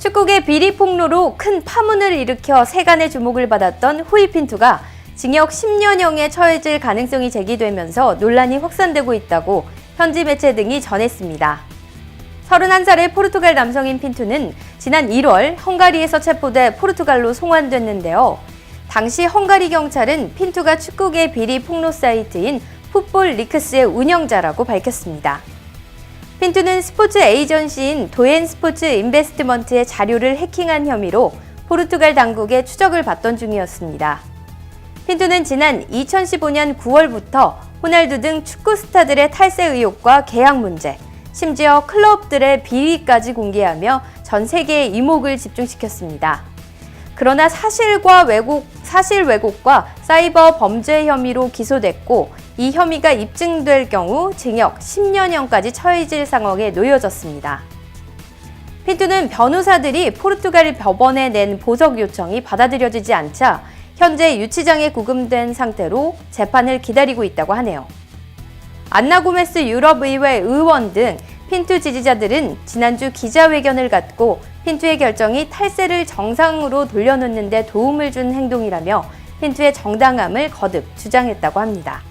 축구계 비리 폭로로 큰 파문을 일으켜 세간의 주목을 받았던 후이 핀투가 징역 10년형에 처해질 가능성이 제기되면서 논란이 확산되고 있다고 현지 매체 등이 전했습니다. 31살의 포르투갈 남성인 핀투는 지난 1월 헝가리에서 체포돼 포르투갈로 송환됐는데요. 당시 헝가리 경찰은 핀투가 축구계 비리 폭로 사이트인 풋볼 리크스의 운영자라고 밝혔습니다. 핀투는 스포츠 에이전시인 도엔 스포츠 인베스트먼트의 자료를 해킹한 혐의로 포르투갈 당국의 추적을 받던 중이었습니다. 핀투는 지난 2015년 9월부터 호날두 등 축구 스타들의 탈세 의혹과 계약 문제, 심지어 클럽들의 비리까지 공개하며 전 세계의 이목을 집중시켰습니다. 그러나 사실과 왜곡, 사실 왜곡과 사이버 범죄 혐의로 기소됐고 이 혐의가 입증될 경우 징역 10년형까지 처해질 상황에 놓여졌습니다. 핀투는 변호사들이 포르투갈 법원에 낸 보석 요청이 받아들여지지 않자 현재 유치장에 구금된 상태로 재판을 기다리고 있다고 하네요. 안나 고메스 유럽의회 의원 등 핀투 지지자들은 지난주 기자회견을 갖고 핀투의 결정이 탈세를 정상으로 돌려놓는 데 도움을 준 행동이라며 핀투의 정당함을 거듭 주장했다고 합니다.